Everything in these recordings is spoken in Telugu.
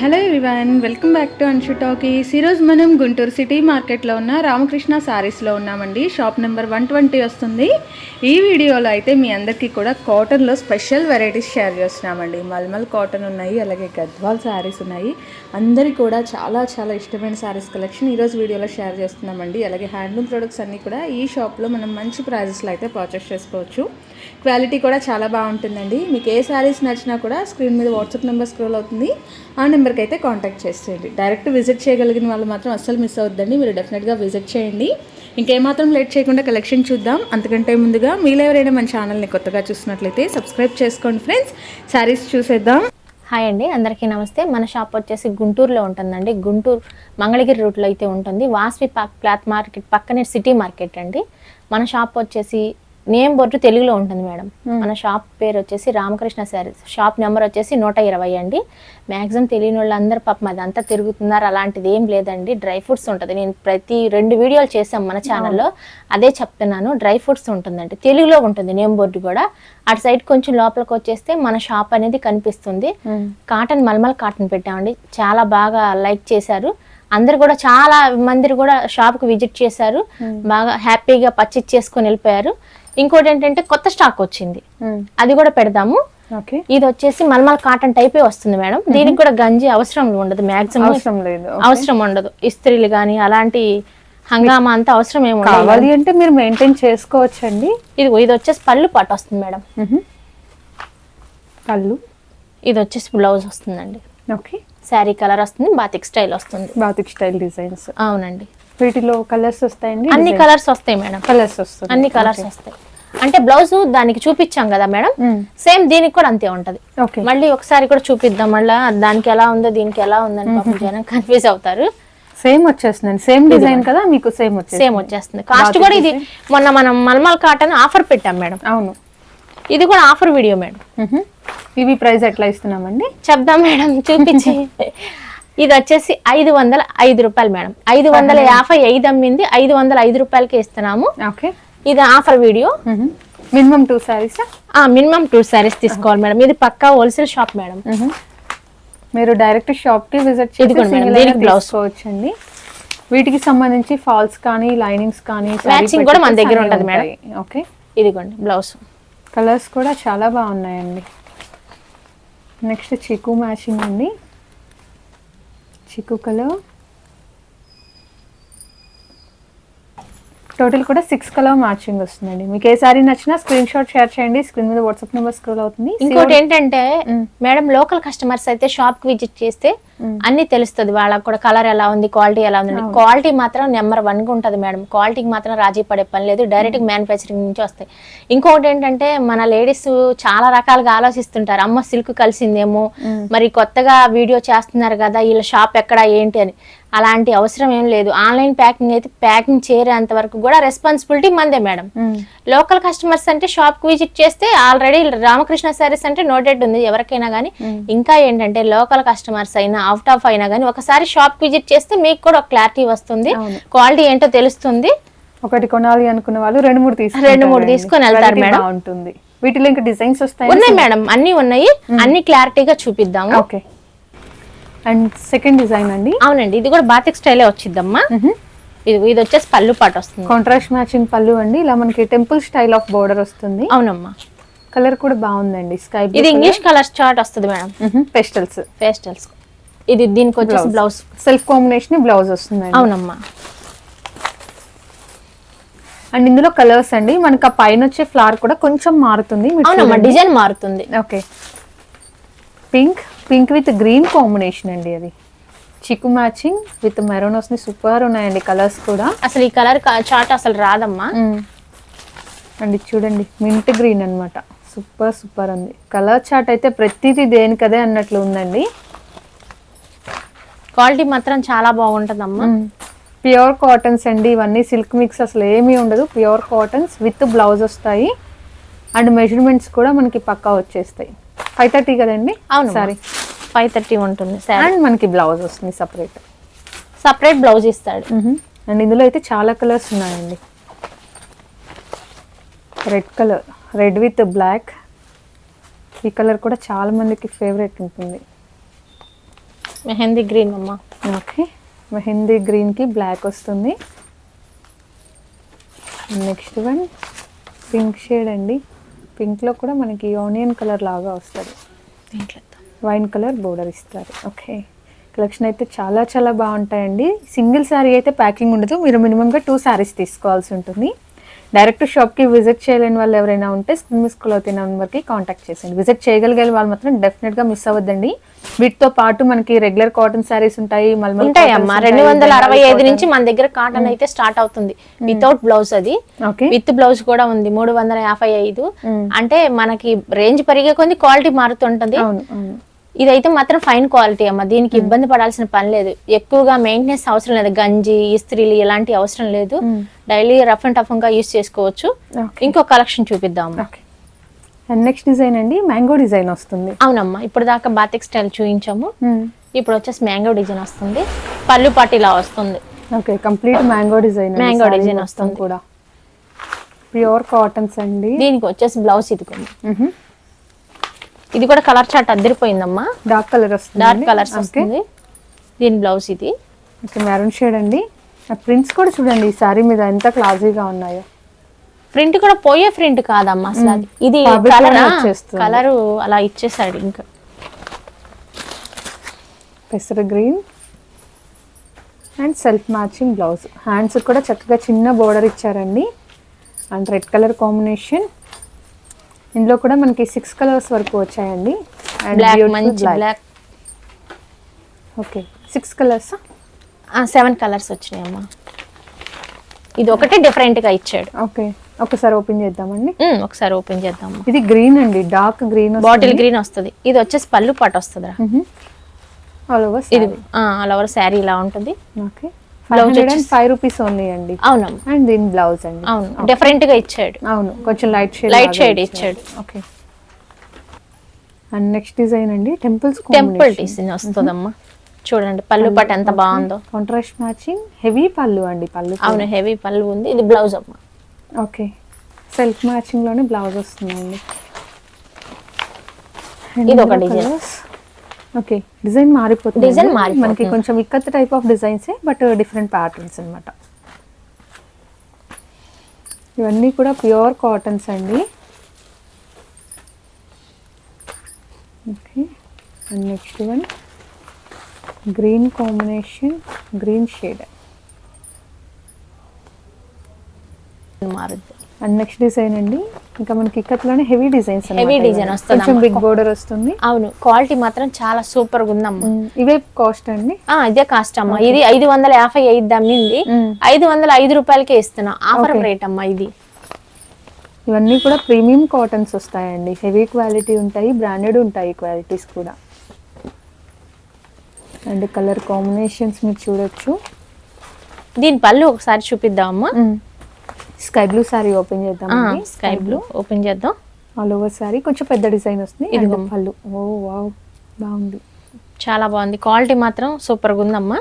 Hello everyone welcome back to Anshu talkies ఈరోజు మనం గుంటూరు సిటీ మార్కెట్లో ఉన్న రామకృష్ణ సారీస్లో ఉన్నామండి. షాప్ నెంబర్ వన్ ట్వంటీ వస్తుంది. ఈ వీడియోలో అయితే మీ అందరికీ కూడా కాటన్లో స్పెషల్ వెరైటీస్ షేర్ చేస్తున్నామండి. మల్మల్ కాటన్ ఉన్నాయి అలాగే గద్వాల్ శారీస్ ఉన్నాయి. అందరికీ కూడా చాలా చాలా ఇష్టమైన శారీస్ కలెక్షన్ ఈరోజు వీడియోలో షేర్ చేస్తున్నామండి. అలాగే హ్యాండ్లూమ్ ప్రొడక్ట్స్ అన్నీ కూడా ఈ షాప్లో మనం మంచి ప్రైజెస్లో అయితే పర్చేస్ చేసుకోవచ్చు. క్వాలిటీ కూడా చాలా బాగుంటుందండి. మీకు ఏ శారీస్ నచ్చినా కూడా స్క్రీన్ మీద వాట్సాప్ నెంబర్ స్క్రోల్ అవుతుంది. ఆ నెంబర్కి అయితే కాంటాక్ట్ చేసేయండి. డైరెక్ట్ విజిట్ చేయగలిగిన వాళ్ళు మాత్రం అస్సలు మిస్ అవుద్దండి మీరు డెఫినెట్గా విజిట్ చేయండి. ఇంకేమాత్రం లేట్ చేయకుండా కలెక్షన్ చూద్దాం. అంతకంటే ముందుగా మీరు ఎవరైనా మన ఛానల్ని కొత్తగా చూసినట్లయితే సబ్స్క్రైబ్ చేసుకోండి ఫ్రెండ్స్. శారీస్ చూసేద్దాం. హాయ్ అండి. అందరికీ నమస్తే. మన షాప్ వచ్చేసి గుంటూరులో ఉంటుందండి. గుంటూరు మంగళగిరి రూట్లో అయితే ఉంటుంది. వాస్వి పాక్ క్లాత్ మార్కెట్ పక్కనే సిటీ మార్కెట్ అండి. మన షాప్ వచ్చేసి నేమ్ బోర్డు తెలుగులో ఉంటుంది మేడం. మన షాప్ పేరు వచ్చేసి రామకృష్ణ శారీస్ షాప్ నెంబర్ వచ్చేసి నూట ఇరవై అండి. మ్యాక్సిమం తెలియని వాళ్ళు అందరు పాపం అదంతా తిరుగుతున్నారు. అలాంటిది ఏం లేదండి. డ్రై ఫ్రూట్స్ ఉంటుంది. నేను ప్రతి రెండు వీడియోలు చేసాం మన ఛానల్లో. అదే చెప్తున్నాను. డ్రై ఫ్రూట్స్ ఉంటుందండి. తెలుగులో ఉంటుంది నేమ్ బోర్డు కూడా. అటు సైడ్ కొంచెం లోపలికి వచ్చేస్తే మన షాప్ అనేది కనిపిస్తుంది. కాటన్ మల్మల్ కాటన్ పెట్టామండి. చాలా బాగా లైక్ చేశారు. అందరు కూడా చాలా మంది కూడా షాప్కి విజిట్ చేశారు. బాగా హ్యాపీగా పర్చేజ్ చేసుకొని వెళ్ళిపోయారు. ఇంకోటి ఏంటంటే కొత్త స్టాక్ వచ్చింది. అది కూడా పెడదాము. ఓకే. ఇది వచ్చేసి మల్మల్ కాటన్ టైపే వస్తుంది మేడం. దీనికి కూడా గంజి అవసరం ఉండదు మాక్సిమం అవసరం లేదు. అవసరం ఉండదు. ఇస్త్రీలు కానీ అలాంటి హంగామా అంతా అవసరం ఏమి కావాలి అంటే మీరు మెయింటైన్ చేసుకోవచ్చండి. ఇది ఇది వచ్చేసి పళ్ళు పాటు వస్తుంది మేడం. కళ్ళు ఇది వచ్చేసి బ్లౌజ్ వస్తుందండి. ఓకే. శారీ కలర్ వస్తుంది బాతిక్ స్టైల్ వస్తుంది. బాతిక్ స్టైల్ డిజైన్స్ అవునండి. వీటిలో కలర్స్ వస్తాయండి అన్ని కలర్స్ వస్తాయి మేడం. కలర్స్ వస్తుంది. అన్ని కలర్స్ వస్తాయి. అంటే బ్లౌజ్ దానికి చూపించాం కదా మేడం. సేమ్ దీనికి కూడా అంతే ఉంటది. ఓకే. మళ్ళీ ఒకసారి కూడా చూపిద్దాం. మళ్ళీ దానికి ఎలా ఉందో దీనికి ఎలా ఉందని పాపం జనం కన్ఫ్యూజ్ అవుతారు. సేమ్ వచ్చేస్తుందండి. సేమ్ డిజైన్ కదా మీకు సేమ్ సేమ్ వచ్చేస్తుంది. కాస్ట్ కూడా ఇది మొన్న మనం మల్మల్ కాటన్ ఆఫర్ పెట్టాం మేడం. అవును. ఇది కూడా ఆఫర్ వీడియో మేడం. ఇవి ప్రైస్ ఎట్లా ఇస్తున్నామండి? చెప్దాం మేడం చూపించి. ఇది వచ్చేసి ఐదు వందల ఐదు రూపాయలు మేడం. ఐదు వందల యాభై ఐదు అమ్మింది ఐదు వందల ఐదు రూపాయలకి ఇస్తున్నాము. ఓకే. ఇది offer video. Minimum two saris minimum two saris తీసుకోవాలి మేడం. ఇది పక్కా హోల్సేల్ షాప్ మేడం. మీరు డైరెక్ట్ షాప్కి విజిట్ చేసి blouse. తీసుకోవచ్చండి. వీటికి సంబంధించి ఫాల్స్ కానీ లైనింగ్స్ కానీ Matching కూడా మన దగ్గర ఉంటది మేడం. ఓకే ఇదిగోండి బ్లౌజ్ కలర్స్ కూడా చాలా బాగున్నాయండి. నెక్స్ట్ చిక్కు మ్యాచింగ్ అండి. చిక్కు కలర్ టోటల్ కూడా సిక్స్ కలర్ మ్యాచింగ్ వస్తుందండి. మీకు ఏ సారీ నచ్చినా స్క్రీన్ షాట్ షేర్ చేయండి. స్క్రీన్ మీద వాట్సాప్ నెంబర్ స్క్రోల్ అవుతుంది. ఇంకోటి ఏంటంటే మేడం లోకల్ కస్టమర్స్ అయితే షాప్కి విజిట్ చేస్తే అన్ని తెలుస్తుంది. వాళ్ళకి కూడా కలర్ ఎలా ఉంది క్వాలిటీ ఎలా ఉంది. క్వాలిటీ మాత్రం నెంబర్ వన్గా ఉంటది మేడం. క్వాలిటీకి మాత్రం రాజీ పడే పని లేదు. డైరెక్ట్ మ్యానుఫ్యాక్చరింగ్ నుంచి వస్తాయి. ఇంకొకటి ఏంటంటే మన లేడీస్ చాలా రకాలుగా ఆలోచిస్తుంటారు. అమ్మ సిల్క్ కలిసిందేమో మరి కొత్తగా వీడియో చేస్తున్నారు కదా వీళ్ళ షాప్ ఎక్కడ ఏంటి అని. అలాంటి అవసరం ఏం లేదు. ఆన్లైన్ ప్యాకింగ్ అయితే ప్యాకింగ్ చేరేంత వరకు కూడా రెస్పాన్సిబిలిటీ మందే మేడం. లోకల్ కస్టమర్స్ అంటే షాప్కి విజిట్ చేస్తే ఆల్రెడీ రామకృష్ణ సారీస్ అంటే నోటెడ్ ఉంది ఎవరికైనా కానీ ఇంకా ఏంటంటే లోకల్ కస్టమర్స్ అయినా అవుట్ ఆఫ్ అయినా కానీ ఒకసారి షాప్ విజిట్ చేస్తే మీకు కూడా క్లారిటీ వస్తుంది. క్వాలిటీ ఏంటో తెలుస్తుంది. ఒకటి కొనాలి అనుకున్న వాళ్ళు రెండు మూడు తీసుకుంటారు రెండు మూడు తీసుకొని వెళ్తారు మేడం. బాగుంటుంది. వీటిలో ఇంకా డిజైన్స్ వస్తాయి ఉన్నాయి మేడం అన్ని ఉన్నాయి. అన్ని క్లారిటీగా చూపిద్దాము. ఓకే. అండ్ సెకండ్ డిజైన్ అండి. అవునండి ఇది కూడా బాతిక్ స్టైలే వచ్చిద్దమ్మా ఇది ఇది వచ్చేసి పళ్ళు పాట వస్తుంది. కాంట్రాస్ట్ మ్యాచింగ్ పళ్ళు అండి. ఇలా మనకి టెంపుల్ స్టైల్ ఆఫ్ బోర్డర్ వస్తుంది. అవునమ్మా. కలర్ కూడా బాగుందండి. స్కై ఇది ఇంగ్లీష్ కలర్ చార్ట్ వస్తుంది మేడం. పెస్టల్స్. పేస్టల్స్. ఇది దీనికి వచ్చేసి బ్లౌజ్ సెల్ఫ్ కాంబినేషన్ బ్లౌజ్ వస్తుందండి. అవునమ్మా. అండ్ ఇందులో కలర్స్ అండి మనకి ఆ పైన వచ్చే ఫ్లవర్ కూడా కొంచెం మారుతుంది మీరు అవునమ్మా. డిజైన్ మారుతుంది. Okay. Pink pink with green combination అండి అది. చిక్కు మ్యాచింగ్ విత్ మెరూన్ వస్తుంది సూపర్ ఉన్నాయండి కలర్స్ కూడా. అసలు ఈ కలర్ చార్ట్ అసలు రాదమ్మా. అండ్ చూడండి మింట్ గ్రీన్ అన్నమాట. సూపర్ సూపర్ ఉంది. కలర్ చార్ట్ అయితే ప్రతిదీ దేనికదే అన్నట్లు ఉందండి. క్వాలిటీ మాత్రం చాలా బాగుంటుందమ్మా. ప్యూర్ కాటన్స్ అండి ఇవన్నీ సిల్క్ మిక్స్ అసలు ఏమీ ఉండదు. ప్యూర్ కాటన్స్ విత్ బ్లౌజ్ వస్తాయి. అండ్ మెజర్మెంట్స్ కూడా మనకి పక్కా వచ్చేస్తాయి. ఫైవ్ థర్టీ కదండి? అవును సారీ ఫైవ్ థర్టీ ఉంటుంది సార్ అండ్ మనకి బ్లౌజ్ వస్తుంది సపరేట్. సపరేట్ బ్లౌజ్ ఇస్తాడు. అండ్ ఇందులో అయితే చాలా కలర్స్ ఉన్నాయండి. Red colour red with black. ఈ కలర్ కూడా చాలా మందికి ఫేవరెట్ ఉంటుంది. మెహందీ గ్రీన్ అమ్మ. ఓకే. మెహందీ గ్రీన్కి బ్లాక్ వస్తుంది. నెక్స్ట్ వన్ పింక్ షేడ్ అండి. పింక్లో కూడా మనకి ఆనియన్ కలర్ లాగా వస్తుంది. వైన్ కలర్ బోర్డర్ ఇస్తారు. ఓకే. కలెక్షన్ అయితే చాలా చాలా బాగుంటాయండి. సింగిల్ శారీ అయితే ప్యాకింగ్ ఉండదు. మీరు మినిమంగా టూ శారీస్ తీసుకోవాల్సి ఉంటుంది. డైరెక్ట్ షాప్కి విజిట్ చేయలేని వాళ్ళు ఎవరైనా ఉంటే స్క్రీన్ మిస్కుల్ అవుతున్న నెంబర్కి కాంటాక్ట్ చేసేయండి. విజిట్ చేయగలిగే వాళ్ళు మాత్రం డెఫినెట్గా మిస్ అవ్వద్దండి. వీటితో పాటు మనకి రెగ్యులర్ కాటన్ శారీస్ ఉంటాయి ఉంటాయి అమ్మా రెండు వందల అరవై ఐదు నుంచి మన దగ్గర కాటన్ అయితే స్టార్ట్ అవుతుంది. వితౌట్ బ్లౌజ్ అది. విత్ బ్లౌజ్ కూడా ఉంది మూడు వందల యాభై ఐదు. అంటే మనకి రేంజ్ పెరిగే కొద్ది క్వాలిటీ మారుతుంటది. ఇదైతే మాత్రం ఫైన్ క్వాలిటీ అమ్మ. దీనికి ఇబ్బంది పడాల్సిన పని లేదు. ఎక్కువగా మెయింటెనెన్స్ అవసరం లేదు. గంజి ఇస్త్రీలు ఇలాంటి అవసరం లేదు. డైలీ రఫ్ అండ్ టఫ్గా యూస్ చేసుకోవచ్చు. ఇంకో కలెక్షన్ చూపిద్దాం అండ్ నెక్స్ట్ డిజైన్ అండి మ్యాంగో డిజైన్ వస్తుంది. అవునమ్మా ఇప్పుడు దాకా బాతిక్ స్టైల్ చూపించాము ఇప్పుడు వచ్చేసి మ్యాంగో డిజైన్ వస్తుంది. పళ్ళు పాటు ఇలా వస్తుంది. Okay complete mango design Mango design వస్తుంది. కూడా. ప్యూర్ కాటన్స్ అండి. దీనికి వచ్చేసి బ్లౌజ్ ఇది కూడా ఇది కూడా కలర్ చాట్ అద్దరిపోయిందమ్మా. డార్క్ కలర్ వస్తుంది డార్క్ కలర్స్ వస్తుంది. దీని బ్లౌజ్ ఇది. ఓకే మెరూన్ షేడ్ అండి. ప్రింట్స్ కూడా చూడండి ఈ సారీ మీద ఎంత క్లాజీగా ఉన్నాయో. ప్రింట్ కూడా పోయే ప్రింట్ కాదమ్మా అసలు అది. ఇది కలర్ అలా ఇచ్చేసాడు ఇంకా. పెసర green and self matching blouse. Hands కూడా చక్కగా చిన్న బోర్డర్ ఇచ్చారండి. And red colour combination. ఇందులో కూడా మనకి సిక్స్ కలర్స్ వరకు వచ్చాయండి. And black okay six colours seven colours వచ్చినాయి అమ్మా ఇది ఒకటే డిఫరెంట్గా ఇచ్చాడు. ఓకే ఒకసారి ఓపెన్ చేద్దామండి. ఒకసారి ఓపెన్ చేద్దాం ఇది గ్రీన్ అండి డార్క్ గ్రీన్ బాటిల్ గ్రీన్ వస్తుంది. ఇది వచ్చేసి పళ్ళు పాటు వస్తుందిరా. ఆల్ ఓవర్ ఇది అలా శారీ ఇలా ఉంటుంది. ఓకే. ఫైవ్ రూపీస్ ఓన్లీ అండి. అండ్ దీని బ్లౌజ్ అండి. అవును డిఫరెంట్గా ఇచ్చాడు. అవును కొంచెం లైట్ షేడ్ లైట్ షేడ్ ఇచ్చాడు. ఓకే అండ్ నెక్స్ట్ డిజైన్ అండి టెంపుల్స్ టెంపుల్ డిజైన్ వస్తుందమ్మా. చూడండి పళ్ళు పాటు ఎంత బాగుందో. కాంట్రాస్ట్ మ్యాచింగ్ హెవీ పళ్ళు అండి పళ్ళు అవును హెవీ పళ్ళు ఉంది. ఇది బ్లౌజ్ అమ్మా. ఓకే. సెల్ఫ్ మ్యాచింగ్లోనే బ్లౌజ్ వస్తుందండి. ఇది ఒక design. ఓకే. డిజైన్ మారిపోతుంది. Design మారిపోతుంది. మనకి కొంచెం ikat type of designs but different patterns అన్నమాట. ఇవన్నీ కూడా ప్యూర్ కాటన్స్ అండి. Okay. And next one green combination green shade మారుద్ది. And next design అండి ఇంకా మనకి ఇక్కత్లోనే హెవీ డిజైన్స్ Heavy design వస్తుంది కొంచెం అమ్మ. బిగ్ బోర్డర్ వస్తుంది. అవును క్వాలిటీ మాత్రం చాలా సూపర్గా ఉందమ్మా మ్మ్. ఇవే కాస్ట్ అండి. ఆ, ఇదే కాస్ట్ అమ్మా. ఇది ఐదు వందల యాభై ఐదు అమ్మింది. మ్మ్. ఐదు వందల ఐదు రూపాయలకే ఇస్తున్నా. ఆఫర్. రేట్ అమ్మా ఇది. ఇవన్నీ కూడా ప్రీమియం కాటన్స్ వస్తాయండి. హెవీ క్వాలిటీ ఉంటాయి బ్రాండెడ్ ఉంటాయి క్వాలిటీస్ కూడా. అండ్ కలర్ కాంబినేషన్స్ మీరు చూడొచ్చు. దీని పళ్ళు ఒకసారి చూపిద్దామమ్మా. స్కై బ్లూ సారీ ఓపెన్ చేద్దాం స్కై బ్లూ ఓపెన్ చేద్దాం. All over sari. కొంచెం పెద్ద డిజైన్ వస్తుంది. ఇదిగో. పళ్ళు. Oh wow. బాగుంది. చాలా బాగుంది. క్వాలిటీ మాత్రం సూపర్గా ఉందమ్మా.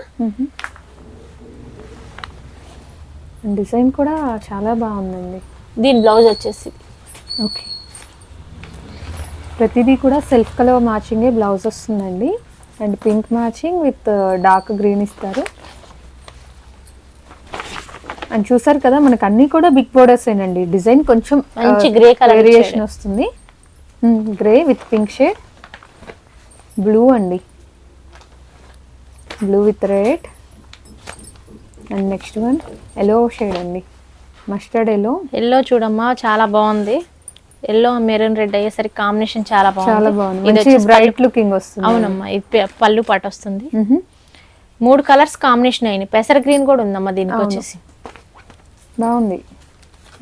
డిజైన్ కూడా చాలా బాగుందండి. దీని బ్లౌజ్ వచ్చేసి. ఓకే. ప్రతిదీ కూడా సెల్ఫ్ కలర్ మ్యాచింగే బ్లౌజ్ వస్తుందండి. And pink matching with dark green ఇస్తారు. అండ్ చూసారు కదా మనకు అన్ని కూడా బిగ్ బోర్డర్స్ ఏనండి. డిజైన్ కొంచెం మంచి grey colour వేరియేషన్. వస్తుంది. Grey with pink shade blue అండి. Blue with red and next one yellow shade అండి. మస్టర్డ్ ఎల్లో ఎల్లో చూడమ్మా చాలా బాగుంది. ఎల్లో మెరూన్ రెడ్ అయ్యేసరికి కాంబినేషన్ చాలా బాగుంది. చాలా బాగుంది. బ్రైట్ లుకింగ్ వస్తుంది. అవునమ్మా ఇది పళ్ళు పాట వస్తుంది. మూడు కలర్స్ కాంబినేషన్ అయినాయి. పెసర గ్రీన్ కూడా ఉందమ్మా దీనికి వచ్చేసి. బాగుంది.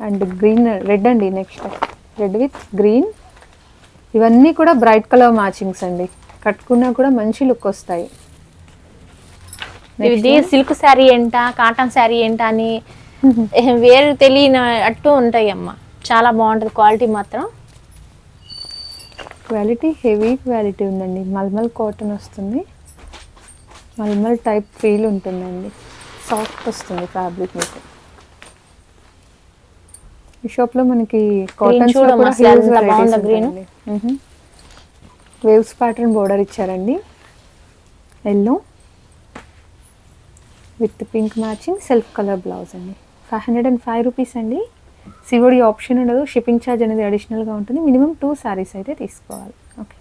అండ్ గ్రీన్ రెడ్ అండి నెక్స్ట్. Red with green. ఇవన్నీ కూడా బ్రైట్ కలర్ మ్యాచింగ్స్ అండి. కట్టుకున్నా కూడా మంచి లుక్ వస్తాయి. ఇది సిల్క్ శారీ ఏంట కాటన్ శారీ ఏంట అని వేరు తెలియని అట్టు ఉంటాయి అమ్మ చాలా బాగుంటుంది క్వాలిటీ మాత్రం. క్వాలిటీ హెవీ క్వాలిటీ ఉందండి. మల్మల్ కాటన్ వస్తుంది. మల్మల్ టైప్ ఫీల్ ఉంటుందండి. సాఫ్ట్ వస్తుంది ఫ్యాబ్రిక్ మీకు. ఈ మనకి కూడా అసలు ఎంత బాగుందో green. వేవ్స్ ప్యాటర్న్ బోర్డర్ ఇచ్చారండి. Yellow with pink matching self colour blouse అండి. Five hundred and five rupees అండి. సివడి ఆప్షన్ ఉండదు. షిప్పింగ్ ఛార్జ్ అనేది అడిషనల్గా ఉంటుంది. మినిమం టూ శారీస్ అయితే తీసుకోవాలి. ఓకే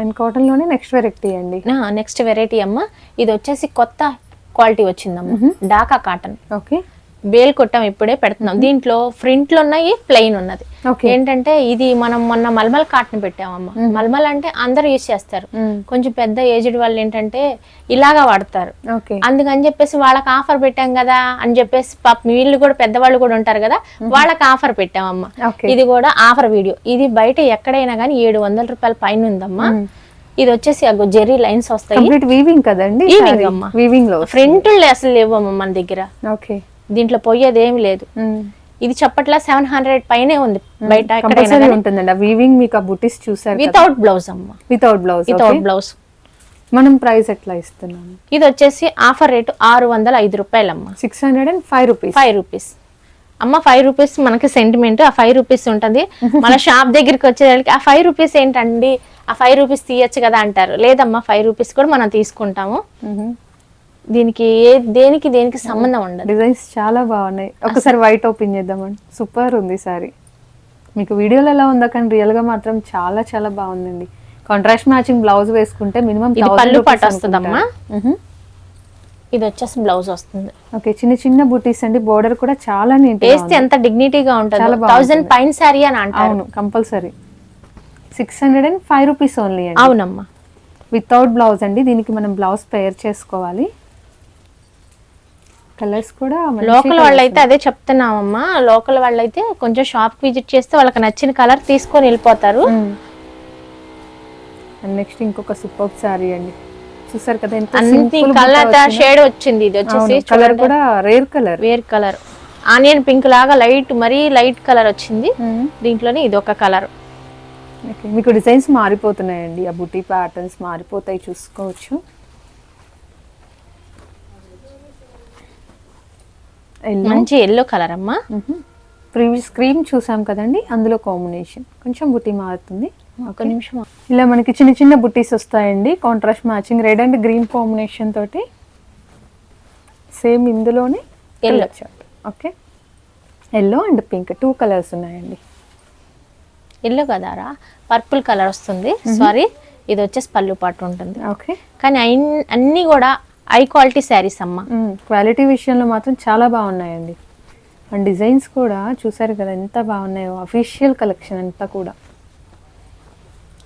అండ్ కాటన్లోనే నెక్స్ట్ వెరైటీ అండి. నెక్స్ట్ వెరైటీ అమ్మ. ఇది వచ్చేసి కొత్త క్వాలిటీ వచ్చిందమ్మ. డాకా కాటన్ ఓకే బేల్ కొట్టాం ఇప్పుడే పెడుతున్నాం. దీంట్లో ఫ్రంట్లో ఉన్నాయి ప్లెయిన్ ఉన్నది. ఏంటంటే ఇది మనం మొన్న మల్మల్ కాటన్ పెట్టామమ్మ. మల్మల్ అంటే అందరూ యూజ్ చేస్తారు. కొంచెం పెద్ద ఏజ్డ్ వాళ్ళు ఏంటంటే ఇలాగా వాడతారు. ఓకే. అందుకని చెప్పేసి వాళ్ళకి ఆఫర్ పెట్టాం కదా అని చెప్పేసి పాప వీళ్ళు కూడా పెద్దవాళ్ళు కూడా ఉంటారు కదా వాళ్ళకి ఆఫర్ పెట్టామమ్మ. ఇది కూడా ఆఫర్ వీడియో. ఇది బయట ఎక్కడైనా కానీ ఏడు వందల రూపాయల పైన ఉందమ్మా. ఇది వచ్చేసి అగో జెర్రీ లైన్స్ వస్తాయి. వీవింగ్ కదండి Weaving అమ్మా. వీవింగ్లో ఫ్రంట్ అసలు లేవమ్మ మన దగ్గర. ఓకే. దీంట్లో పోయేది ఏమి లేదు ఇది చెప్పట్లా సెవెన్ హండ్రెడ్ పైనే ఉంది బయట ఉంటుందండి. వీవింగ్ మీకు ఆ బుటీస్ చూసారు వితౌట్ బ్లౌజ్ అమ్మ. వితౌట్ బ్లౌజ్ వితౌట్ బ్లౌజ్ మనం ప్రైస్ ఎట్లా ఇస్తున్నాము? ఇది వచ్చేసి ఆఫర్ రేటు ఆరు వందల ఐదు రూపాయలమ్మ. Six hundred and five rupees five rupees అమ్మ ఫైవ్ రూపీస్ మనకి సెంటిమెంట్ ఆ ఫైవ్ రూపీస్ ఉంటుంది. మన షాప్ దగ్గరికి వచ్చేదానికి ఆ ఫైవ్ రూపీస్ ఏంటండి? ఆ ఫైవ్ రూపీస్ తీయచ్చు కదా అంటారు. లేదమ్మా ఫైవ్ రూపీస్ కూడా మనం తీసుకుంటాము. దీనికి ఏ దేనికి దేనికి సంబంధం ఉండదు. డిజైన్స్ చాలా బాగున్నాయి. ఒకసారి వైట్ ఓపెన్ చేద్దామండి. సూపర్ ఉంది సారీ మీకు వీడియోలో ఎలా ఉందో కానీ రియల్గా మాత్రం చాలా చాలా బాగుందండి. కాంట్రాస్ట్ మ్యాచింగ్ బ్లౌజ్ వేసుకుంటే మినిమం పళ్ళు వస్తుందమ్మా. ఇది వచ్చేసి బ్లౌజ్ వస్తుంది. ఓకే చిన్న చిన్న బుటీస్ అండి. బోర్డర్ కూడా చాలా నీట్ వేస్తే ఎంత డిగ్నిటీగా ఉంటుంది. థౌజండ్ పైన శారీ అని అంటారు. అవును compulsory six hundred and five rupees only అండి. అవునమ్మా. వితౌట్ బ్లౌజ్ అండి. దీనికి మనం బ్లౌజ్ పేర్ చేసుకోవాలి. కలర్స్ కూడా లోకల్ వాళ్ళైతే అదే చెప్తున్నామమ్మా. లోకల్ వాళ్ళైతే కొంచెం షాప్ విజిట్ చేస్తే వాళ్ళకి నచ్చిన కలర్ తీసుకొని వెళ్ళిపోతారు. నెక్స్ట్ ఇంకొక సూపర్ సారీ అండి. చూసారు కదా ఎంత అన్ని కలర్ షేడ్ వచ్చింది. ఇది వచ్చేసి కలర్ కూడా రేర్ కలర్ వేర్ కలర్ ఆనియన్ పింక్ లాగా లైట్ మరీ లైట్ కలర్ వచ్చింది. దీంట్లోనే ఇది ఒక కలర్ మీకు డిజైన్స్ మారిపోతున్నాయండి. ఆ బుటీ ప్యాటర్న్స్ మారిపోతాయి చూసుకోవచ్చు. మంచి ఎల్లో కలర్ అమ్మా. ప్రీవియస్ క్రీమ్ చూసాం కదండి అందులో కాంబినేషన్ కొంచెం బుటీ మారుతుంది. ఒక నిమిషం. ఇలా మనకి చిన్న చిన్న బుట్టీస్ వస్తాయండి contrast matching red and green combination తోటి. సేమ్ ఇందులోనే Yellow. Chart okay yellow and pink two colours ఉన్నాయండి. ఎల్లో కదారా పర్పుల్ కలర్ వస్తుంది. సారీ ఇది వచ్చేసి పళ్ళు పాటు ఉంటుంది. ఓకే కానీ అన్ని కూడా హై క్వాలిటీ శారీస్ అమ్మా. క్వాలిటీ విషయంలో మాత్రం చాలా బాగున్నాయండి. అండ్ డిజైన్స్ కూడా చూసారు కదా ఎంత బాగున్నాయో. అఫీషియల్ కలెక్షన్ అంతా కూడా.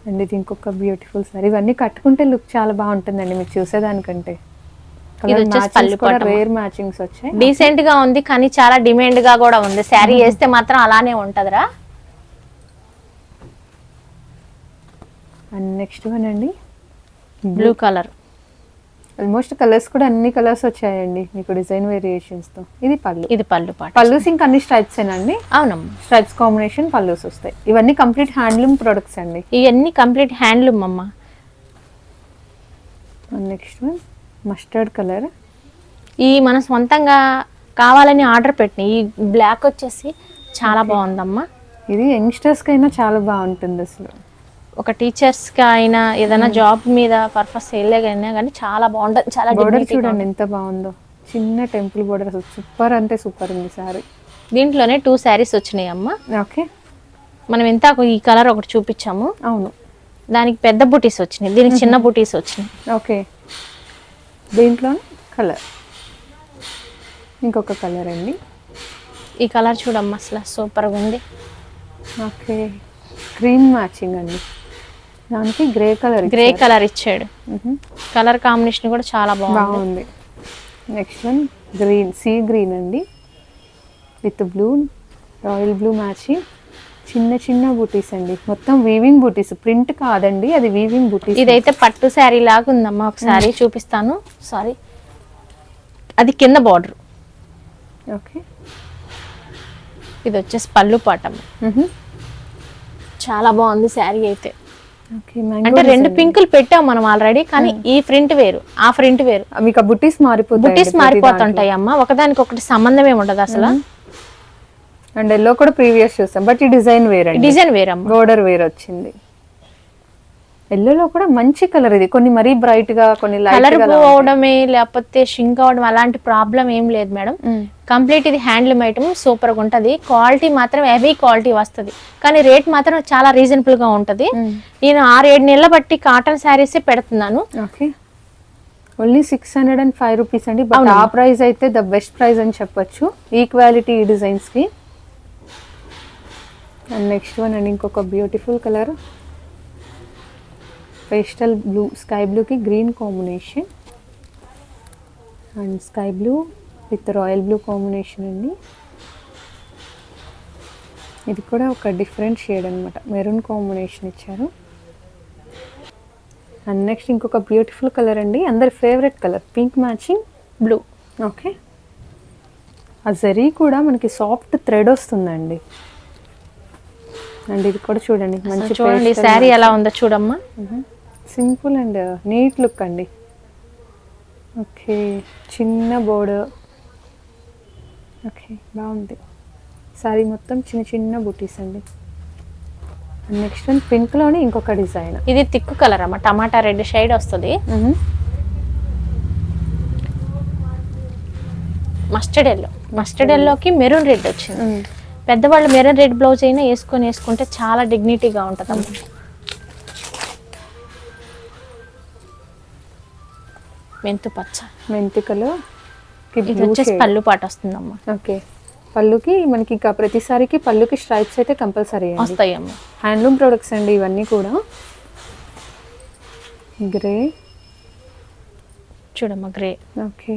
అండ్ ఇది ఇంకొక బ్యూటిఫుల్ సారీ ఇవన్నీ కట్టుకుంటే లుక్ చాలా బాగుంటుందండి మీరు చూసేదానికంటే. రేర్ మ్యాచింగ్స్ వచ్చాయి. డీసెంట్గా ఉంది కానీ చాలా డిమాండ్గా కూడా ఉంది. శారీ వేస్తే మాత్రం అలానే ఉంటదిరా. అండ్ నెక్స్ట్ వన్ అండి. బ్లూ కలర్ ఆల్మోస్ట్ కలర్స్ కూడా అన్ని కలర్స్ వచ్చాయండి మీకు డిజైన్ వేరియేషన్స్తో. ఇది పళ్ళు. ఇది పళ్ళు పాటు. పళ్ళుస్ ఇంకా అన్ని స్ట్రైప్స్ ఏనండి? అవునమ్మా. స్ట్రైప్స్ కాంబినేషన్ పళ్ళుస్ వస్తాయి. ఇవన్నీ కంప్లీట్ హ్యాండ్లూమ్ ప్రొడక్ట్స్ అండి. ఇవన్నీ కంప్లీట్ హ్యాండ్లూమ్ అమ్మ. And next one mustard colour ఈ మన సొంతంగా కావాలని ఆర్డర్ పెట్టిన ఈ బ్లాక్ వచ్చేసి చాలా బాగుందమ్మా. ఇది యంగ్స్టర్స్ కైనా చాలా బాగుంటుంది అసలు. ఒక టీచర్స్కి అయినా ఏదైనా జాబ్ మీద పర్పస్ వెళ్ళగైనా కానీ చాలా బాగుంటుంది చాలా బోర్డర్ చూడండి ఎంత బాగుందో. చిన్న టెంపుల్ బోర్డర్ సూపర్ అంటే సూపర్ ఉంది సారీ. దీంట్లోనే టూ శారీస్ వచ్చినాయి అమ్మ. ఓకే మనం ఎంత ఈ కలర్ ఒకటి చూపించాము. అవును. దానికి పెద్ద బుటీస్ వచ్చినాయి దీనికి చిన్న బుటీస్ వచ్చినాయి. ఓకే దీంట్లో కలర్ ఇంకొక కలర్ అండి. ఈ కలర్ చూడమ్మా అసలు సూపర్గా ఉంది. ఓకే గ్రీన్ మ్యాచింగ్ అండి. దానికి గ్రే కలర్ గ్రే కలర్ ఇచ్చాడు. కలర్ కాంబినేషన్ కూడా చాలా బాగుంది. Next one green sea green అండి. With blue royal blue matching. చిన్న చిన్న బూటీస్ అండి. మొత్తం వీవింగ్ బూటీస్. ప్రింట్ కాదండి అది వీవింగ్ బూటీస్. ఇదైతే పట్టు శారీ లాగా ఉందమ్మా ఒకసారి చూపిస్తాను. సారీ అది కింద బార్డర్ ఓకే. ఇది వచ్చేసి పళ్ళు పాటం చాలా బాగుంది శారీ అయితే. అంటే రెండు పింకులు పెట్టాం మనం ఆల్రెడీ కానీ ఈ ప్రింట్ వేరు ఆ ప్రింట్ వేరు. మీకు ఆ బుటీస్ మారిపోతాయి బుటీస్ మారిపోతుంటాయి అమ్మ ఒకదానికి ఒకటి సంబంధం ఏమి ఉండదు అసలు. అండ్ ఎల్లో కూడా ప్రీవియస్ చూస్తాం బట్ ఈ డిజైన్ వేరండి. డిజైన్ వేరమ్మ. బోర్డర్ వేర్ వచ్చింది ఎల్లోలో కూడా మంచి కలర్ ఇది. కొన్ని మరీ బ్రైట్గా కొన్ని కలర్ అవడమే లేకపోతే షింక్ అవడం అలాంటి ప్రాబ్లం ఏం లేదు మేడం. కంప్లీట్ ఇది హ్యాండ్లూమ్ ఐటమ్ సూపర్గా ఉంటది. క్వాలిటీ మాత్రం హెవీ క్వాలిటీ వస్తది. కానీ రేట్ మాత్రం చాలా రీజనబుల్గా ఉంటది. నేను ఆరు ఏడు నెలల బట్టి కాటన్ శారీస్ పెడుతున్నాను. Okay. Only six hundred and five rupees అండి. బట్. ఆ ప్రైస్ అయితే ద బెస్ట్ ప్రైస్ అని చెప్పొచ్చు. ఈ క్వాలిటీ ఈ డిజైన్స్కి. అండ్ నెక్స్ట్ వన్ అండి ఇంకొక beautiful colour pastel blue sky బ్లూకి green combination. And sky blue with royal blue combination అండి. ఇది కూడా ఒక డిఫరెంట్ షేడ్ అనమాట మెరూన్ కాంబినేషన్ ఇచ్చారు. అండ్ నెక్స్ట్ ఇంకొక బ్యూటిఫుల్ కలర్ అండి. అందరి favourite colour pink matching blue. Okay? ఆ జరీ కూడా మనకి సాఫ్ట్ థ్రెడ్ వస్తుందండి. అండ్ ఇది కూడా చూడండి మంచి చూడండి శారీ ఎలా ఉందో చూడమ్మా. సింపుల్ అండ్ నీట్ లుక్ అండి. ఓకే చిన్న బోర్డర్ ఓకే బాగుంది. శారీ మొత్తం చిన్న చిన్న బుటీస్ అండి. నెక్స్ట్ వన్ పింక్లోనే ఇంకొక డిజైన్. ఇది తిక్కు కలర్ అమ్మ టమాటా రెడ్ షేడ్ వస్తుంది. మస్టర్డ్ ఎల్లో మస్టర్డ్ ఎల్లోకి మెరూన్ రెడ్ వచ్చింది. పెద్దవాళ్ళు మెరూన్ రెడ్ బ్లౌజ్ అయినా వేసుకొని వేసుకుంటే చాలా డిగ్నిటీగా ఉంటుంది అమ్మ మెంతు పచ్చ. మెంతికలో ఇది వచ్చేసి పళ్ళు పాట వస్తుందమ్మా. ఓకే. పళ్ళుకి మనకి ఇంకా ప్రతిసారికి పళ్ళుకి స్ట్రైప్స్ అయితే కంపల్సరీ వస్తాయి అమ్మ హ్యాండ్లూమ్ ప్రొడక్ట్స్ అండి ఇవన్నీ కూడా. గ్రే. చూడమ్మా grey. Okay.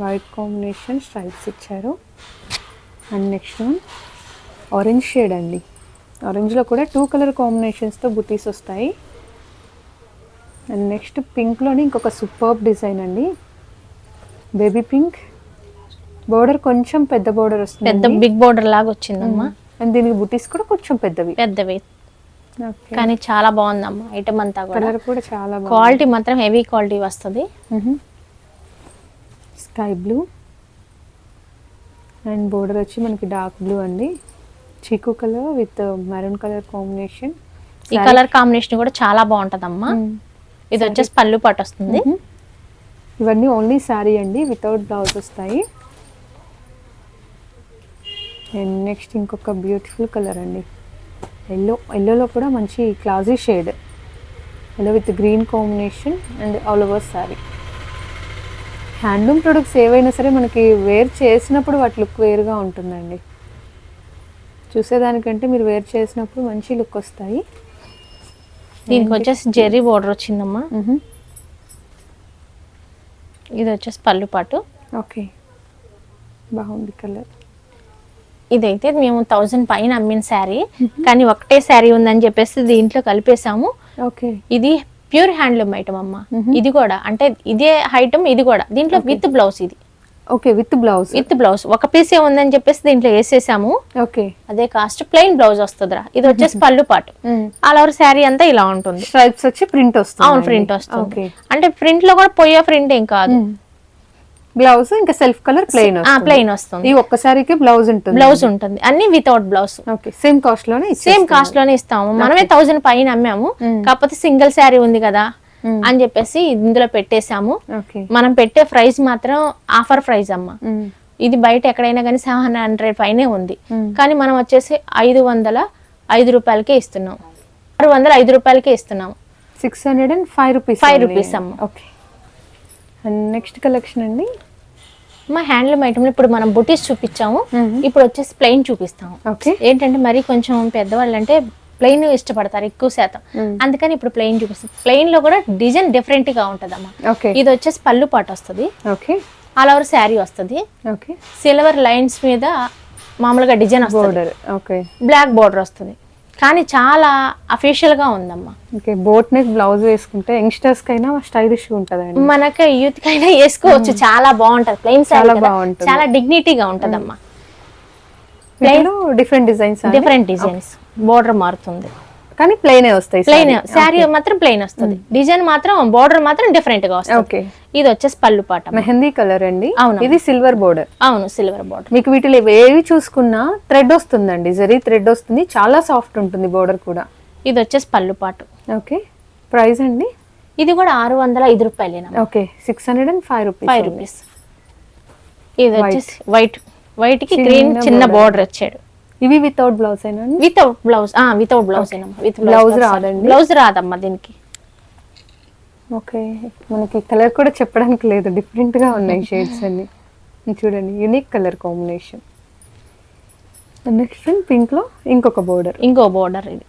White combination stripes ఇచ్చారు. And next one orange shade అండి. ఆరెంజ్లో కూడా టూ కలర్ కాంబినేషన్స్తో బుటీస్ వస్తాయి. అండ్ నెక్స్ట్ పింక్లోని ఇంకొక సూపర్బ్ డిజైన్ అండి. బేబీ పింక్ బోర్డర్ కొంచెం పెద్ద బోర్డర్ వస్తుంది పెద్ద బిగ్ బోర్డర్ లాగా వచ్చిందమ్మా. అండ్ దీనికి బుటీస్ కూడా కొంచెం పెద్దవి. పెద్దవి. కానీ చాలా బాగుందమ్మా ఐటమ్ అంతా కూడా. కలర్ కూడా చాలా క్వాలిటీ మాత్రం హెవీ క్వాలిటీ వస్తుంది. స్కై బ్లూ అండ్ బోర్డర్ వచ్చి మనకి డార్క్ బ్లూ అండి. Chikoo colour with maroon colour combination ఈ కలర్ కాంబినేషన్ కూడా చాలా బాగుంటదమ్మా. ఇది వచ్చేసి పళ్ళు పాటు వస్తుంది. ఇవన్నీ ఓన్లీ శారీ అండి వితౌట్ బ్లౌజ్ వస్తాయి. అండ్ నెక్స్ట్ ఇంకొక బ్యూటిఫుల్ కలర్ అండి. ఎల్లో ఎల్లోలో కూడా మంచి classy shade yellow with green combination and all over sari handloom products ఏవైనా సరే మనకి వేర్ చేసినప్పుడు వాటి లుక్ వేరుగా ఉంటుందండి. చూసేదానికంటే మీరు వేర్ చేసినప్పుడు మంచి లుక్ వస్తాయి. దీనికి వచ్చేసి జెర్రీ బోర్డర్ వచ్చిందమ్మా. ఇది వచ్చేసి పళ్ళు పాటు. ఓకే. బాగుంది కలర్. ఇదైతే మేము థౌజండ్ పైన అమ్మిన శారీ. కానీ ఒకటే శారీ ఉందని చెప్పేసి దీంట్లో కలిపేసాము ఓకే. ఇది ప్యూర్ హ్యాండ్లూమ్ ఐటమ్ అమ్మా. ఇది కూడా అంటే ఇదే ఐటమ్ ఇది కూడా. దీంట్లో విత్ బ్లౌజ్ ఇది. Okay with blouse with blouse ఒక పీసే ఉందని చెప్పేసి దీంట్లో వేసేసాము. ఓకే అదే కాస్ట్ ప్లెయిన్ బ్లౌజ్ వస్తుందిరా. ఇది వచ్చేసి పళ్ళు పాటు. ఆల్ ఓవర్ శారీ అంతా ఇలా ఉంటుంది. స్ట్రైప్స్ వచ్చి ప్రింట్ వస్తుంది అవును ప్రింట్ వస్తుంది. అంటే ప్రింట్లో కూడా పోయే ప్రింట్ ఏం కాదు. బ్లౌజ్ ఇంకా సెల్ఫ్ కలర్ ప్లెయిన్ ప్లెయిన్ వస్తుంది. ఈ ఒక్కసారికి బ్లౌజ్ ఉంటుంది. బ్లౌజ్ ఉంటుంది. అన్ని వితౌట్ బ్లౌజ్ ఓకే సేమ్ కాస్ట్లోనే సేమ్ కాస్ట్లోనే ఇస్తాము. మనమే థౌజండ్ పైన అమ్మాము. కాకపోతే సింగిల్ శారీ ఉంది కదా. అని చెప్పేసి ఇందులో పెట్టేశాము. ఓకే మనం పెట్టే ప్రైస్ మాత్రం ఆఫర్ ప్రైస్ అమ్మ. ఇది బయట ఎక్కడైనా కానీ సెవెన్ హండ్రెడ్ పైనే ఉంది. కానీ మనం వచ్చేసి ఐదు వందల ఐదు రూపాయలకే ఇస్తున్నాం. ఆరు వందల ఐదు రూపాయలకే ఇస్తున్నాం. Six hundred and five rupees Five rupees అమ్మ. ఓకే అండ్ నెక్స్ట్ కలెక్షన్ అండి? మా హ్యాండ్లూమ్ ఐటమ్ ఇప్పుడు మనం బుటీస్ చూపించాము. ఇప్పుడు వచ్చేసి ప్లెయిన్ చూపిస్తాము. ఓకే ఏంటంటే మరి కొంచెం పెద్దవాళ్ళు అంటే ప్లెయిన్ ఇష్టపడతారు ఎక్కువ శాతం. అందుకని ఇప్పుడు ప్లెయిన్ చూపిస్తాం ప్లెయిన్లో కూడా డిజైన్ డిఫరెంట్గా ఉంటదమ్మా. ఓకే ఇది వచ్చేసి పళ్ళు పాటు వస్తుంది. ఓకే ఆల్ ఓవర్ శారీ వస్తుంది. ఓకే సిల్వర్ లైన్స్ మీద మామూలుగా డిజైన్ వస్తుంది. బోర్డర్ ఓకే బ్లాక్ బోర్డర్ వస్తుంది. కానీ చాలా అఫీషియల్గా ఉందమ్మా. ఓకే బోట్ నెక్ బ్లౌజ్ వేసుకుంటే యంగ్స్టర్స్ కైనా స్టైలిష్ ఉంటదండి. మనకి యూత్ కైనా వేసుకోవచ్చు. చాలా బాగుంటది. ప్లెయిన్ చాలా బాగుంటుంది. చాలా డిగ్నిటీగా ఉంటదమ్మా. వీటిలో different designs different designs border మారుతుంది. కానీ ప్లెయిన్ వస్తాయి ప్లెయిన్ శారీ మాత్రం ప్లెయిన్ వస్తుంది. డిజైన్ మాత్రం బోర్డర్ మాత్రం డిఫరెంట్గా వస్తుంది. ఓకే ఇది వచ్చేసి పళ్ళు పాట. మెహందీ కలర్ అండి. అవును. ఇది సిల్వర్ బోర్డర్ అవును సిల్వర్ బోర్డర్ మీకు వీటిలో ఏవి చూసుకున్నా థ్రెడ్ వస్తుందండి. జరీ థ్రెడ్ వస్తుంది. చాలా సాఫ్ట్ ఉంటుంది బోర్డర్ కూడా. ఇది వచ్చేసి పళ్ళు పాటు. ఓకే ప్రైస్ అండి? ఇది కూడా ఆరు వందల ఐదు రూపాయలేనమ్మా okay six hundred and five rupees five rupees ఇది. వచ్చేసి వైట్ వైట్కి గ్రీన్ చిన్న. బార్డర్ వచ్చాడు. ఇవి వితౌట్ బ్లౌజ్ ఏనండి వితౌట్ బ్లౌజ్ ఆ వితౌట్ బ్లౌజ్ విత్ Blouse రాదండి? బ్లౌజ్ రాదమ్మా దీనికి. ఓకే మనకి కలర్ కూడా చెప్పడానికి లేదు. డిఫరెంట్గా ఉన్నాయి షేడ్స్ అన్ని. చూడండి యూనిక్ కలర్ కాంబినేషన్ నెక్స్ట్ పింక్లో ఇంకొక బోర్డర్ ఇంకో బోర్డర్ ఇది.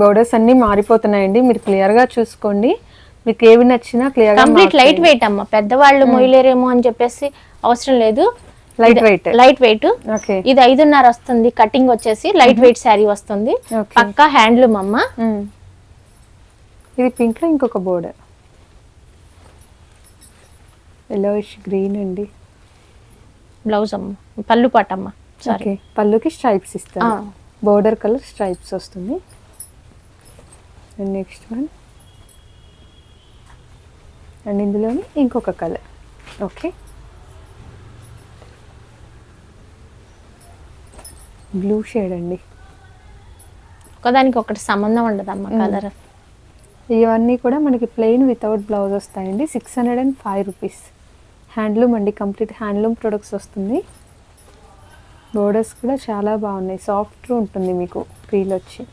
బోర్డర్స్ అన్ని మారిపోతున్నాయండి. మీరు క్లియర్గా చూసుకోండి. మీకు ఏవి నచ్చినా క్లియర్గా కంప్లీట్ లైట్ వెయిట్ అమ్మా. పెద్దవాళ్ళు మొయ్యలేరేమో అని చెప్పేసి అవసరం లేదు. Light weight light weight okay ఇది ఐదున్నర వస్తుంది. కటింగ్ వచ్చేసి లైట్ వెయిట్ శారీ వస్తుంది. పక్కా హ్యాండ్లూమ్ అమ్మ. ఇది పింక్లో ఇంకొక బోర్డర్ ఎల్లోయిష్ గ్రీన్ అండి బ్లౌజ్ అమ్మ. పళ్ళు పాటమ్మ సారీ ఓకే పళ్ళుకి స్ట్రైప్స్ ఇస్తారు. బోర్డర్ కలర్ స్ట్రైప్స్ వస్తుంది. అండ్ నెక్స్ట్ వన్ అండ్ ఇందులోని ఇంకొక కలర్ ఓకే బ్లూ షేడ్ అండి. ఒకదానికి ఒకటి సంబంధం ఉండదమ్మా కలర్. ఇవన్నీ కూడా మనకి ప్లెయిన్ వితౌట్ బ్లౌజ్ వస్తాయండి. Six hundred and five rupees. Handloom అండి కంప్లీట్ హ్యాండ్లూమ్ ప్రొడక్ట్స్ వస్తుంది. బోర్డర్స్ కూడా చాలా బాగున్నాయి. సాఫ్ట్ ఉంటుంది మీకు ఫీల్ వచ్చి.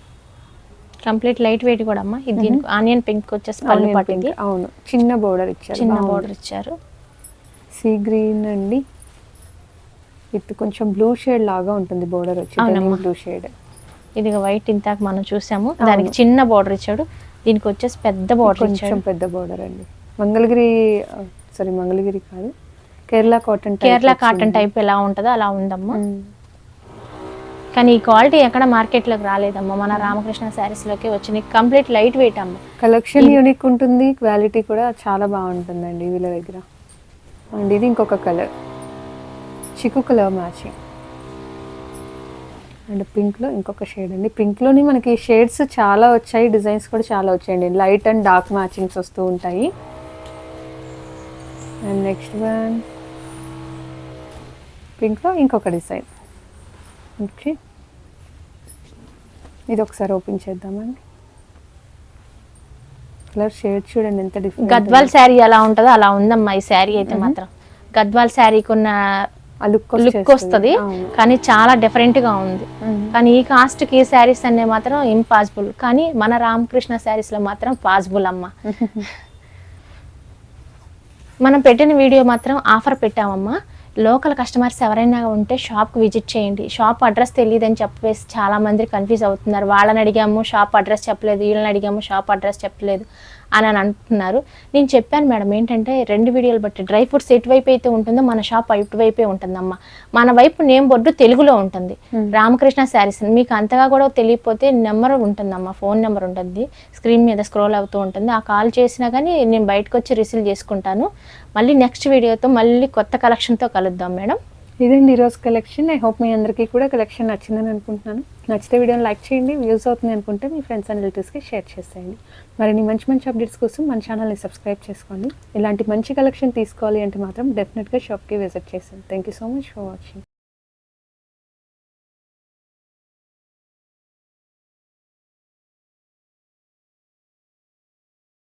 కంప్లీట్ లైట్ వెయిట్ కూడా అమ్మా. ఇది ఆనియన్ పింక్ వచ్చేసి పళ్ళు. అవును. చిన్న బోర్డర్ ఇచ్చారు. చిన్న. బోర్డర్ ఇచ్చారు. సీ గ్రీన్ అండి. విత్ కొంచెం బ్లూ షేడ్ లాగా ఉంటుంది బోర్డర్ వచ్చి. బ్లూ షేడ్ ఇది వైట్ ఇంతాక మనం చూసాము. దానికి చిన్న బోర్డర్ ఇచ్చాడు. దీనికి వచ్చేసి పెద్ద బోర్డర్ కొంచెం పెద్ద బోర్డర్ అండి. మంగళగిరి సారీ మంగళగిరి కాదు. Kerala cotton Kerala cotton type ఎలా ఉంటుందో అలా ఉందమ్మా. కానీ ఈ క్వాలిటీ ఎక్కడ మార్కెట్లోకి రాలేదమ్మా. మన రామకృష్ణ శారీస్లోకి వచ్చినాయి. కంప్లీట్ లైట్ వెయిట్ అమ్మ. కలెక్షన్ యూనిక్ ఉంటుంది. క్వాలిటీ కూడా చాలా బాగుంటుందండి వీళ్ళ దగ్గర. అండ్ ఇది ఇంకొక కలర్ చిక్కు కలర్ మ్యాచింగ్. అండ్ పింక్లో ఇంకొక షేడ్ అండి. పింక్లోని మనకి షేడ్స్ చాలా వచ్చాయి డిజైన్స్ కూడా చాలా వచ్చాయండి. లైట్ అండ్ డార్క్ మ్యాచింగ్స్ వస్తూ ఉంటాయి. And next one. పింక్లో ఇంకొక డిజైన్. ఓకే. ఇది ఒకసారి ఓపెన్ చేద్దామండి. కలర్ షేడ్ చూడండి ఎంత డిఫరెంట్ గద్వాల్ శారీ ఎలా ఉంటుందో అలా ఉందమ్మా ఈ శారీ అయితే మాత్రం. గద్వాల్ శారీకి ఉన్న లుక్ వస్తుంది. కానీ చాలా డిఫరెంట్గా ఉంది. కానీ ఈ కాస్ట్కి శారీస్ అనే మాత్రం ఇంపాసిబుల్ కానీ మన రామకృష్ణ శారీస్లో మాత్రం పాసిబుల్ అమ్మ. మనం పెట్టిన వీడియో మాత్రం ఆఫర్ పెట్టామమ్మా. లోకల్ కస్టమర్స్ ఎవరైనా ఉంటే షాప్కి విజిట్ చేయండి. షాప్ అడ్రస్ తెలియదని చెప్పేసి చాలా మంది కన్ఫ్యూజ్ అవుతున్నారు. వాళ్ళని అడిగాము షాప్ అడ్రస్ చెప్పలేదు. వీళ్ళని అడిగాము షాప్ అడ్రస్ చెప్పలేదు. అని అని అంటున్నారు. నేను చెప్పాను మేడం ఏంటంటే రెండు వీడియోలు బట్టి డ్రై ఫ్రూట్స్ ఎటువైపు అయితే ఉంటుందో మన షాప్ అటువైపే ఉంటుందమ్మా. మన వైపు నేమ్ బోర్డు తెలుగులో ఉంటుంది. రామకృష్ణ శారీస్ మీకు అంతగా కూడా తెలియకపోతే నెంబర్ ఉంటుందమ్మా ఫోన్ నెంబర్ ఉంటుంది. స్క్రీన్ మీద స్క్రోల్ అవుతూ ఉంటుంది. ఆ కాల్ చేసినా కానీ నేను బయటకు వచ్చి రిసీవ్ చేసుకుంటాను. మళ్ళీ నెక్స్ట్ వీడియోతో మళ్ళీ కొత్త కలెక్షన్తో కలుద్దాం మేడం. ఇదండి ఈరోజు కలెక్షన్ ఐ హోప్ మీ అందరికీ కూడా కలెక్షన్ నచ్చిందని అనుకుంటున్నాను. నచ్చితే వీడియోని లైక్ చేయండి వ్యూస్ అవుతుంది అనుకుంటే మీ ఫ్రెండ్స్ అండ్ రిలేటివ్స్కి షేర్ చేసేయండి. మరిన్ని మంచి మంచి అప్డేట్స్ కోసం మన ఛానల్ని సబ్స్క్రైబ్ చేసుకోండి. ఇలాంటి మంచి కలెక్షన్ తీసుకోవాలి అంటే మాత్రం డెఫినెట్గా షాప్కి విజిట్ చేసాను thank you so much for watching